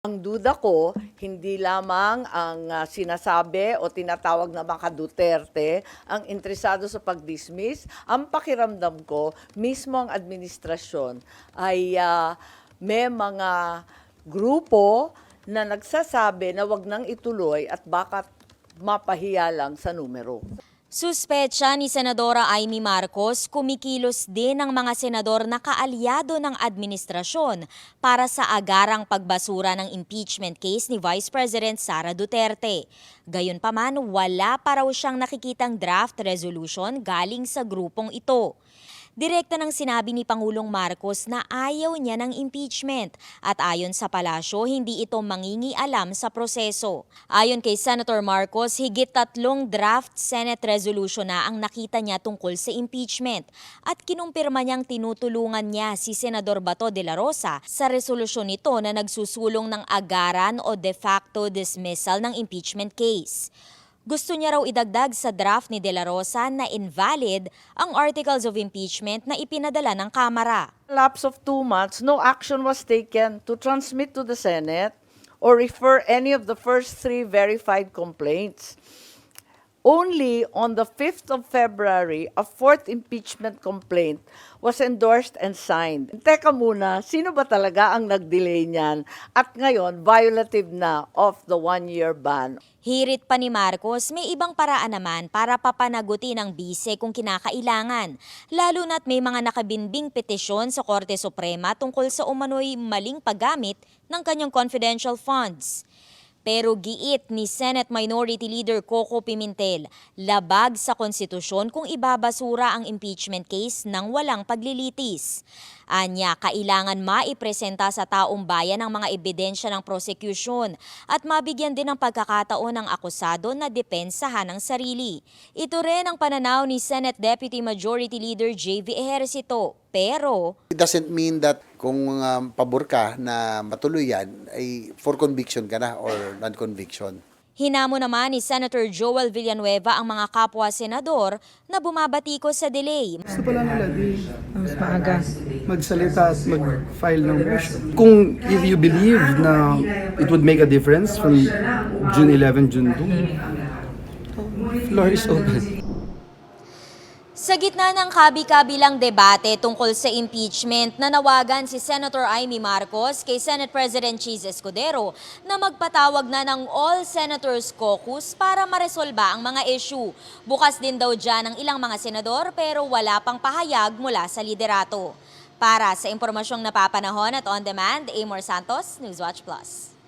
Ang duda ko, hindi lamang ang ah, sinasabi o tinatawag na mga Duterte ang interesado sa pag-dismiss. Ang pakiramdam ko, mismo ang administrasyon ay ah, may mga grupo na nagsasabi na wag nang ituloy at baka mapahiya lang sa numero. Suspecha ni Senadora Amy Marcos, kumikilos din ang mga senador na kaalyado ng administrasyon para sa agarang pagbasura ng impeachment case ni Vice President Sara Duterte. Gayunpaman, wala pa raw siyang nakikitang draft resolution galing sa grupong ito. Direkta nang sinabi ni Pangulong Marcos na ayaw niya ng impeachment at ayon sa palasyo, hindi ito mangingialam sa proseso. Ayon kay Senator Marcos, higit tatlong draft Senate resolution na ang nakita niya tungkol sa impeachment at kinumpirma niyang tinutulungan niya si Senador Bato de la Rosa sa resolusyon nito na nagsusulong ng agaran o de facto dismissal ng impeachment case. Gusto niya raw idagdag sa draft ni De La Rosa na invalid ang articles of impeachment na ipinadala ng Kamara. lapse of two months, no action was taken to transmit to the Senate or refer any of the first three verified complaints. Only on the 5th of February, a fourth impeachment complaint was endorsed and signed. Teka muna, sino ba talaga ang nag-delay niyan? At ngayon, violative na of the one-year ban. Hirit pa ni Marcos, may ibang paraan naman para papanagutin ang bise kung kinakailangan. Lalo na't may mga nakabinbing petisyon sa Korte Suprema tungkol sa umano'y maling paggamit ng kanyang confidential funds. Pero giit ni Senate Minority Leader Coco Pimentel, labag sa konstitusyon kung ibabasura ang impeachment case ng walang paglilitis. Anya, kailangan maipresenta sa taong bayan ang mga ebidensya ng prosecution at mabigyan din ng pagkakataon ng akusado na depensahan ang sarili. Ito rin ang pananaw ni Senate Deputy Majority Leader JV Ejercito. Pero It doesn't mean that kung um, pabor ka na matuloy yan, ay for conviction ka na or non-conviction. Hinamo naman ni Senator Joel Villanueva ang mga kapwa-senador na bumabatiko sa delay. Gusto pala nila di Mas maaga. magsalita at mag-file ng motion. Kung if you believe na it would make a difference from June 11, June 2, floor is open. Sa gitna ng kabi-kabilang debate tungkol sa impeachment, nanawagan si Senator Amy Marcos kay Senate President Cheese Escudero na magpatawag na ng All Senators Caucus para maresolba ang mga issue. Bukas din daw dyan ang ilang mga senador pero wala pang pahayag mula sa liderato. Para sa impormasyong napapanahon at on demand, Amor Santos, Newswatch Plus.